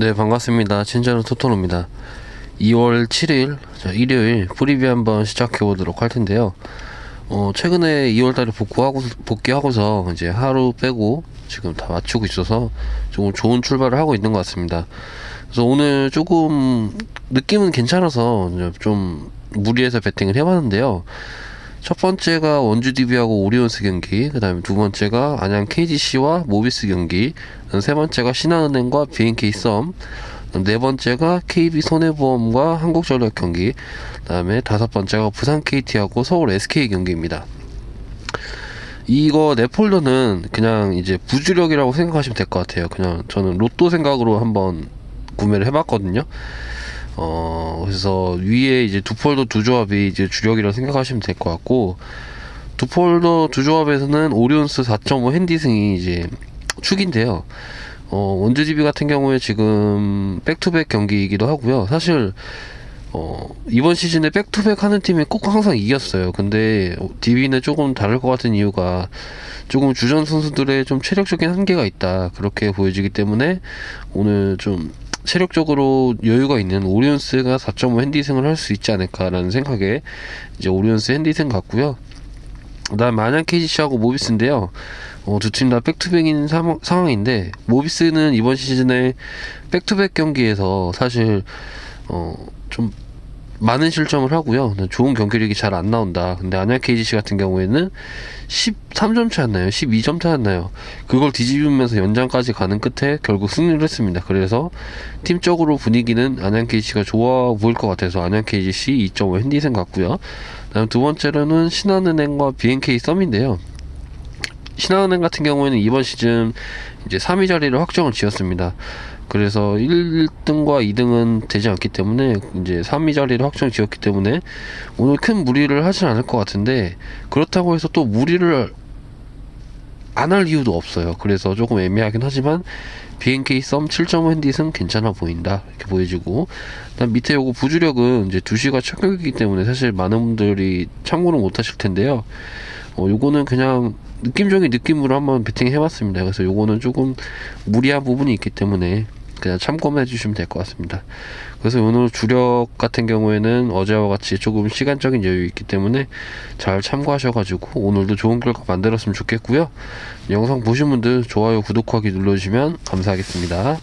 네 반갑습니다. 친절한 토토로입니다. 2월 7일 자, 일요일 프리뷰 한번 시작해 보도록 할 텐데요. 어, 최근에 2월 달에 복구하고 복귀하고서 이제 하루 빼고 지금 다 맞추고 있어서 조금 좋은 출발을 하고 있는 것 같습니다. 그래서 오늘 조금 느낌은 괜찮아서 좀 무리해서 배팅을 해봤는데요 첫 번째가 원주 DB하고 오리온스 경기, 그 다음에 두 번째가 안양 KGC와 모비스 경기, 세 번째가 신한은행과 BNK 썸, 네 번째가 KB 손해보험과 한국전력 경기, 그 다음에 다섯 번째가 부산 KT하고 서울 SK 경기입니다. 이거 네 폴더는 그냥 이제 부주력이라고 생각하시면 될 것 같아요. 그냥 저는 로또 생각으로 한번 구매를 해봤거든요. 어, 그래서 위에 이제 두 폴더 두 조합이 이제 주력이라고 생각하시면 될 것 같고, 두 폴더 두 조합에서는 오리온스 4.5 핸디승이 이제 축인데요. 어, 원주 DB 같은 경우에 지금 백투백 경기이기도 하고요. 사실, 어, 이번 시즌에 백투백 하는 팀이 꼭 항상 이겼어요. 근데 DB는 조금 다를 것 같은 이유가 조금 주전 선수들의 좀 체력적인 한계가 있다. 그렇게 보여지기 때문에 오늘 좀 체력적으로 여유가 있는 오리온스가 4.5 핸디승을 할 수 있지 않을까라는 생각에 이제 오리온스 핸디승 같고요. 그다음 안양 KGC하고 모비스인데요. 어, 두 팀 다 백투백인 사- 상황인데 모비스는 이번 시즌에 백투백 경기에서 사실 어, 좀 많은 실점을 하고요. 좋은 경기력이 잘 안 나온다. 근데 안양 KGC 같은 경우에는 13점 차였나요? 12점 차였나요? 그걸 뒤집으면서 연장까지 가는 끝에 결국 승리를 했습니다. 그래서 팀적으로 분위기는 안양 KGC가 좋아 보일 것 같아서 안양 KGC 2.5 핸디생 같고요. 다음 두 번째로는 신한은행과 BNK 썸인데요. 신한은행 같은 경우에는 이번 시즌 이제 3위 자리를 확정을 지었습니다. 그래서 1등과 2등은 되지 않기 때문에 이제 3위 자리를 확정 지었기 때문에 오늘 큰 무리를 하진 않을 것 같은데 그렇다고 해서 또 무리를 안 할 이유도 없어요. 그래서 조금 애매하긴 하지만 BNK 썸7.5 핸디는 괜찮아 보인다 이렇게 보여지고 그다음 밑에 요거 부주력은 이제 2시가 착격이기 때문에 사실 많은 분들이 참고는 못 하실 텐데요. 어, 요거는 그냥 느낌적인 느낌으로 한번 배팅해 봤습니다. 그래서 요거는 조금 무리한 부분이 있기 때문에 그냥 참고만 해주시면 될 것 같습니다. 그래서 오늘 주력 같은 경우에는 어제와 같이 조금 시간적인 여유 있기 때문에 잘 참고하셔가지고 오늘도 좋은 결과 만들었으면 좋겠고요. 영상 보신 분들 좋아요, 구독하기 눌러주시면 감사하겠습니다.